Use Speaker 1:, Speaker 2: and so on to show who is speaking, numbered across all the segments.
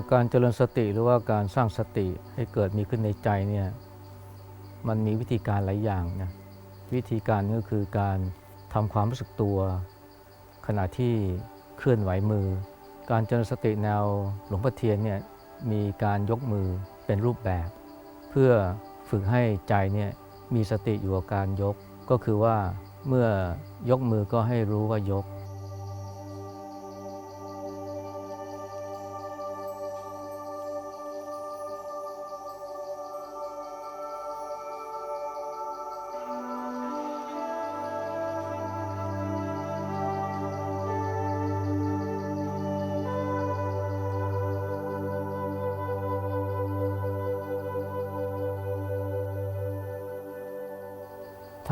Speaker 1: อาการเจริญสติหรือว่าการสร้างสติให้เกิดมีขึ้นในใจเนี่ยมันมีวิธีการหลายอย่างนะวิธีการก็คือการทำความรู้สึกตัว ขณะที่เคลื่อนไหวมือ การเจริญสติแนวหลวงพ่อเทียนเนี่ยมีการยกมือเป็นรูปแบบ เพื่อฝึกให้ใจเนี่ยมีสติอยู่กับการยก ก็คือว่าเมื่อยกมือก็ให้รู้ว่ายก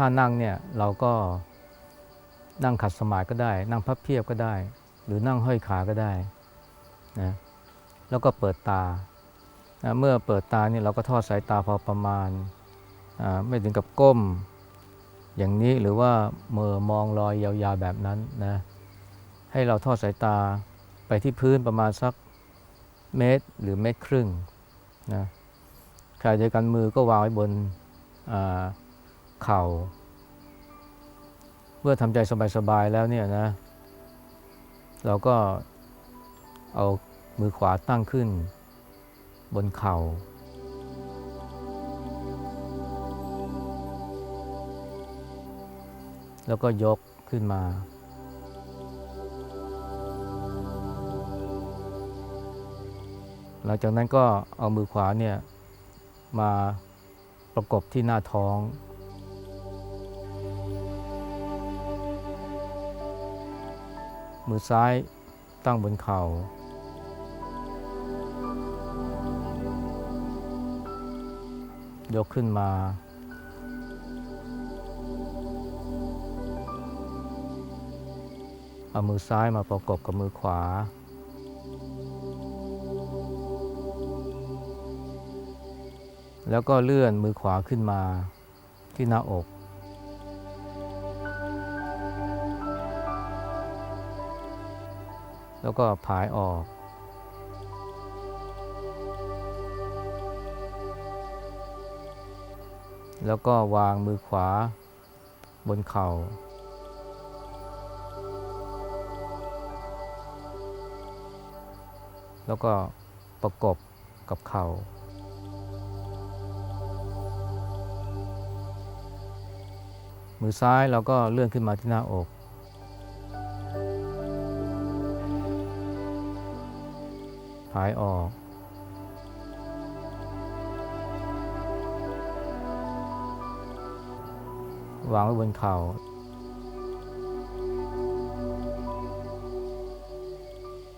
Speaker 1: ถ้านั่งเนี่ยเราก็นั่งขัดสมาธิก็ได้ นั่งพับเพียบก็ได้ หรือนั่งห้อยขาก็ได้นะแล้วก็เปิดตานะเมื่อเปิดตาเนี่ยเราก็ทอดสายตาพอประมาณไม่ถึงกับก้มอย่างนี้หรือว่าเมอมองลอยยาวๆแบบนั้นนะให้เราทอดสายตาไปที่พื้นประมาณสักเมตรหรือเมตรครึ่งนะขณะเดียวกันมือก็วางไว้บนอ่า เข่า เมื่อทำใจสบายๆแล้วเนี่ยนะ เราก็เอามือขวาตั้งขึ้น บนเข่า แล้วก็ยกขึ้นมา หลังจากนั้นก็เอามือขวาเนี่ยมาประกบที่หน้าท้อง มือซ้ายตั้งบนเข่า ยกขึ้นมา เอามือซ้ายมาประกบกับมือขวา แล้วก็เลื่อนมือขวาขึ้นมาที่หน้าอก แล้วก็ผายออก แล้วก็วางมือขวาบนเข่า แล้วก็ประกบกับเข่า มือซ้ายเราก็เลื่อนขึ้นมาที่หน้าอก ผายออก วางไว้บนเข่า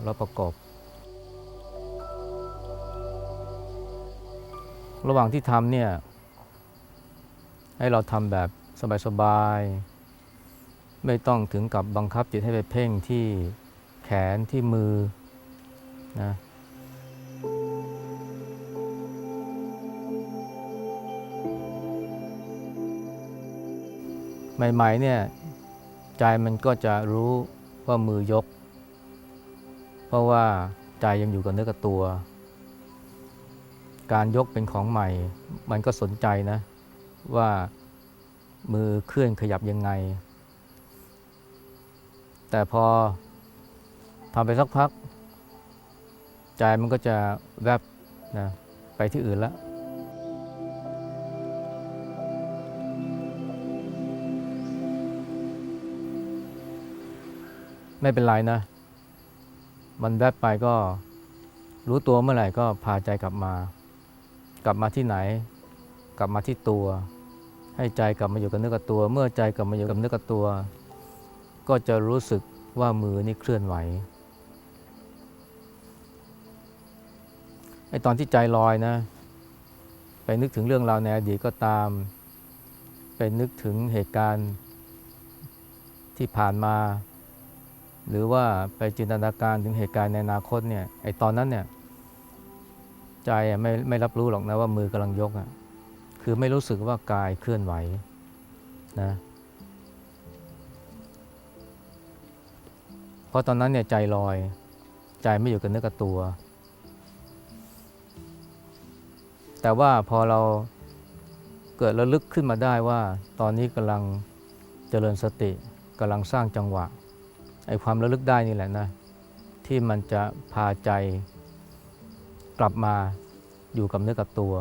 Speaker 1: แล้วประกบ ระหว่างที่ทำเนี่ย ให้เราทำแบบสบายๆ ไม่ต้องถึงกับบังคับจิตให้ไปเพ่งที่แขนที่มือนะ ใหม่ๆเนี่ยใจมันก็จะรู้ว่ามือยก เพราะว่าใจยังอยู่กับเนื้อกับตัว การยกเป็นของใหม่ มันก็สนใจนะ ว่ามือเคลื่อนขยับยังไง แต่พอทำไปสักพัก ใจมันก็จะแวบนะไปที่อื่นแล้ว ไม่เป็นไรนะ มันแวบไปก็รู้ตัวเมื่อไหร่ก็พาใจกลับมา กลับมาที่ไหน กลับมาที่ตัว ให้ใจกลับมาอยู่กับเนื้อกับตัว เมื่อใจกลับมาอยู่กับเนื้อกับตัว ก็จะรู้สึกว่ามือนี่เคลื่อนไหวไอตอนที่ใจลอยนะ ไปนึกถึงเรื่องราวในอดีตก็ตาม ไปนึกถึงเหตุการณ์ที่ผ่านมา หรือว่าไปจินตนาการถึงเหตุการณ์ในอนาคตเนี่ยไอตอนนั้นเนี่ยใจไม่ไม่รับรู้หรอกนะว่ามือกำลังยกอะคือไม่รู้สึกว่ากายเคลื่อนไหวนะเพราะตอนนั้นเนี่ยใจลอย ใจไม่อยู่กับเนื้อกับตัว แต่ว่าพอเราเกิดระลึกขึ้นมาได้ว่า ตอนนี้กำลังเจริญสติกำลังสร้างจังหวะ ไอ้ความระลึกได้นี่แหละนะ ที่มันจะพาใจกลับมาอยู่กับเนื้อกับตัว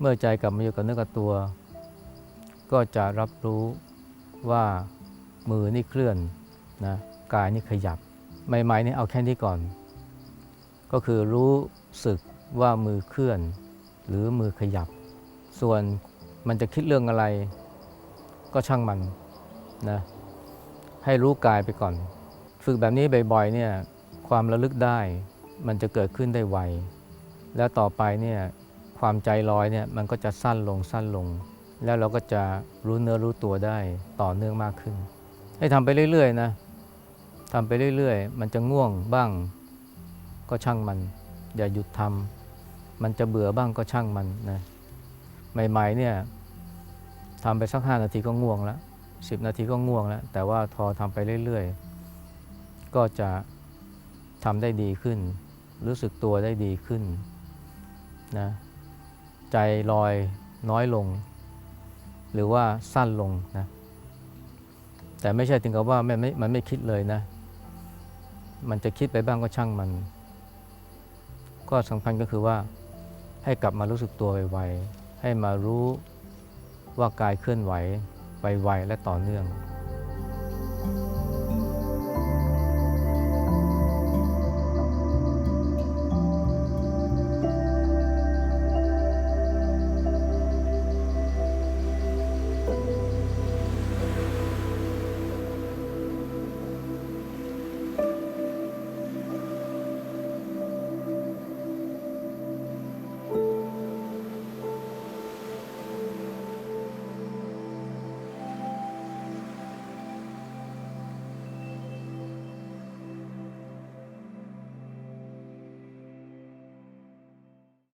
Speaker 1: เมื่อใจกลับมาอยู่กับเนื้อกับตัว ก็จะรับรู้ว่ามือนี่เคลื่อนนะกายนี่ขยับใหม่ๆนี่เอาแค่นี้ก่อน ก็คือรู้สึกว่ามือเคลื่อน หรือมือขยับ ส่วนมันจะคิดเรื่องอะไร ก็ช่างมันนะ ให้รู้กายไปก่อน ฝึกแบบนี้บ่อยๆเนี่ยความระลึกได้มันจะเกิดขึ้นได้ไว แล้วต่อไปเนี่ยความใจลอยเนี่ยมันก็จะสั้นลงสั้นลง แล้วเราก็จะรู้เนื้อรู้ตัวได้ต่อเนื่องมากขึ้น ให้ทำไปเรื่อยๆนะทำไปเรื่อยๆ มันจะง่วงบ้าง ก็ช่างมัน อย่าหยุดทำมันจะเบื่อบ้างก็ช่างมันนะใหม่ๆเนี่ยทำไปสักห้านาทีก็ง่วงแล้ว สิบนาทีก็ง่วงแล้ว แต่ว่าพอทำไปเรื่อยๆ ก็จะทำได้ดีขึ้น รู้สึกตัวได้ดีขึ้นนะใจลอยน้อยลง หรือว่าสั้นลงนะแต่ไม่ใช่ถึงกับว่ามันไม่มันไม่คิดเลยนะ มันจะคิดไปบ้างก็ช่างมัน ก็สำคัญก็คือว่าให้กลับมารู้สึกตัวไวๆให้มารู้ว่ากายเคลื่อนไหว ไวๆและต่อเนื่อง